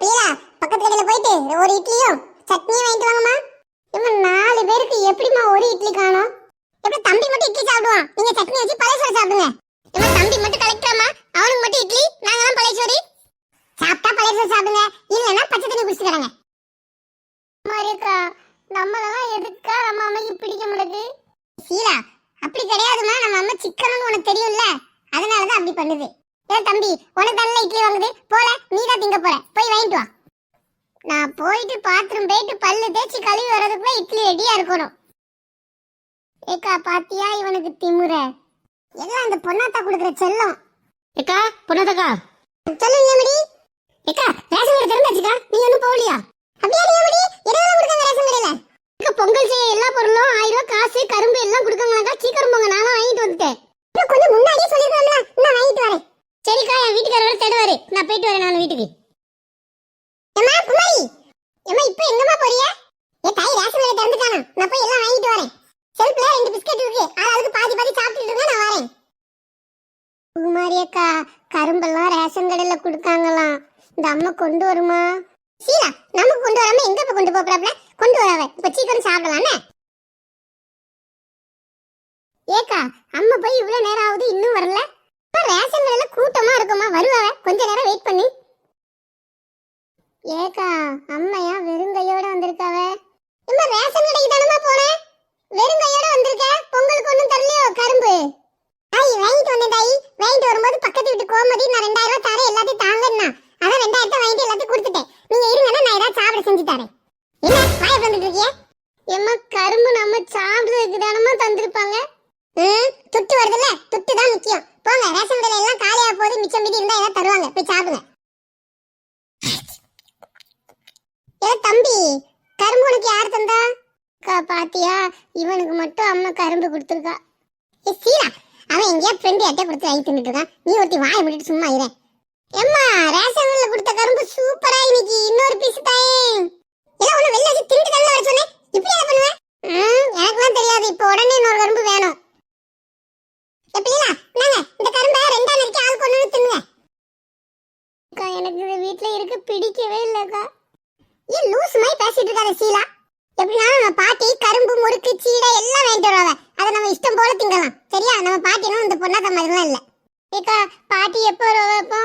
பிரியா பக்கத்து கடையில போயிட்டு ஒரு இட்லியும் சட்னியும் வாங்கிட்டு வாங்கம்மா. இவங்க நாலு பேருக்கு எப்படிம்மா ஒரு இட்லி காணும்? எப்படி தம்பி மட்டும் இட்லி சாப்பிடுவான்? நீங்க சட்னி வச்சு பழைய சாப்பிடுங்க. இவன் தம்பி மட்டும் கலெக்டராமா அவனுக்கு மட்டும் இட்லி நாங்களாம் பழைய சோறு. சாப்பிட்டா பழைய சோறு சாப்பிடுங்க. இல்லைன்னா பச்சை தண்ணி குடிச்சுக்கிறாங்க மாரியக்கா நம்மளெல்லாம் எதுக்கா நம்ம அம்மைக்கு பிடிக்க மாட்டேது சீலா அப்படி கிடையாதுமா நம்ம அம்மா சிக்கனம்னு உனக்கு தெரியும்ல. அதனாலதான் அப்படி பண்ணுது. ஏ தம்பி உனக்கு நல்ல இட்லி வாங்குது? போல நீ தான் திங்க போற. போய் வாங்கிட்டு வா. நான் போயிட்டு பாத்ரூம் போயிட்டு பல்லு தேய்ச்சி கழுவி வர்றதுக்குள்ள இட்லி ரெடியா இருக்கணும். ஏக்கா பாத்தியா இவனுக்கு திமுற? எல்லாம் அந்த பொண்ணாத்தா கொடுக்குற செல்லம்? ஏக்கா பொண்ணாதக்கா சொல்லு நியமடி ஏக்கா ரேஷன் கடை திறந்தாச்சுக்கா நீ ஒன்றும் போகலையா? அப்படியா நியமடி என்னெல்லாம் கொடுக்காங்க ரேஷன் கடையில? பொங்கல் செய்ய எல்லா பொருளும் ஆயிரம் ரூபாய் காசு கரும்பு எல்லாம் கொடுக்காங்களாக்கா சீக்கிரம் போங்க. நானும் வாங்கிட்டு வந்துட்டேன். என் வீட்டுக்காரர் தேடுவாரு. நான் போயிட்டு வரேன் நான் வீட்டுக்கு. ஏமா குமாரி. ஏமா இப்போ எங்கம்மா போறிய ஏ தாய் ரேஷன் கடை திறந்துட்டானா. நான் போய் எல்லாம் வாங்கிட்டு வரேன். செல்ஃப்ல ரெண்டு பிஸ்கட் இருக்கு. ஆளாளுக்கு பாதி பாதி சாப்பிட்டுட்டு இருங்க நான் வரேன். குமாரி அக்கா கரும்பெல்லாம் ரேஷன் கடையில கொடுத்தாங்களாம். இந்த அம்மா கொண்டு வருமா? சீலா நமக்கு கொண்டு வராம எங்க இப்ப கொண்டு போறாப்ல கொண்டு வராவ இப்ப சீக்கிரம் சாப்பிடலாம்னே. ஏக்கா அம்மா ஏக்கா அம்மையா வெறுங்கையோட வந்திருக்காவ? இம்மா ரேஷன் கடைக்கு தானமா போனேன். வெறுங்கையோட வந்திருக்க? பொங்கலுக்கு ஒண்ணும் தரலையோ கரும்பு? தாய் வாங்கிட்டு வந்தேன் தாய் வாங்கிட்டு வரும்போது பக்கத்து வீட்டு கோமதி நான் ரெண்டாயிரம் ரூபாய் தரேன் எல்லாத்தையும் தாங்கன்னா அதான் ரெண்டாயிரத்தை வாங்கிட்டு எல்லாத்தையும் கொடுத்துட்டேன். நீங்க இருங்கன்னா நான் ஏதாவது சாப்பிட செஞ்சு தரேன். என்ன வாய வந்துட்டு இருக்கிய? எம்மா கரும்பு நம்ம சாப்பிடுறதுக்கு தானமா தந்திருப்பாங்க? துட்டு வருதுல்ல துட்டு தான் முக்கியம். போங்க ரேஷன் கடையில எல்லாம் காலியா போகுது மிச்சம் மீதி இருந்தா ஏதாவது தருவாங்க போய் சாப்பிடுங்க ஏ தம்பி கரும்பு உனக்கு யார் தந்தா அக்கா பாத்தியா? இவனுக்கு மட்டும் அம்மா கரும்பு கொடுத்துருக்கா. ஏ சீலா அவன் எங்கேயா ஃப்ரெண்டு யார்ட்டே கொடுத்து வாங்கி தின்னுட்டு இருக்கான். நீ ஒருத்தி வாயை விட்டுட்டு சும்மா இரு. எம்மா ரேஷன்ல கொடுத்த கரும்பு சூப்பரா இன்னைக்கு இன்னொரு பீஸ் தாயே. எல்லாம் ஒண்ணு வெளில வச்சு திண்டு கல்ல வர சொன்னேன். இப்படி என்ன பண்ணுவேன் எனக்கு எனக்குலாம் தெரியாது. இப்போ உடனே இன்னொரு கரும்பு வேணும். எப்படிங்களா நாங்க இந்த கரும்பை ரெண்டா நறுக்கி ஆள் கொண்டு தின்னுங்க அக்கா எனக்கு இது வீட்டுல இருக்க பிடிக்கவே இல்லக்கா ஏன் லூஸ் மாதிரி பேசிட்டு இருக்காத சீலா. எப்படின்னா நம்ம பாட்டி கரும்பு முறுக்கு சீடை எல்லாம் வாங்கிட்டு வருவாங்க. அதை நம்ம இஷ்டம் போல திங்கலாம். சரியா? நம்ம பாட்டினும் இந்த பொண்ணாத்த மாதிரிலாம் இல்லை. ஏக்கா பாட்டி எப்போ வருவா இப்போ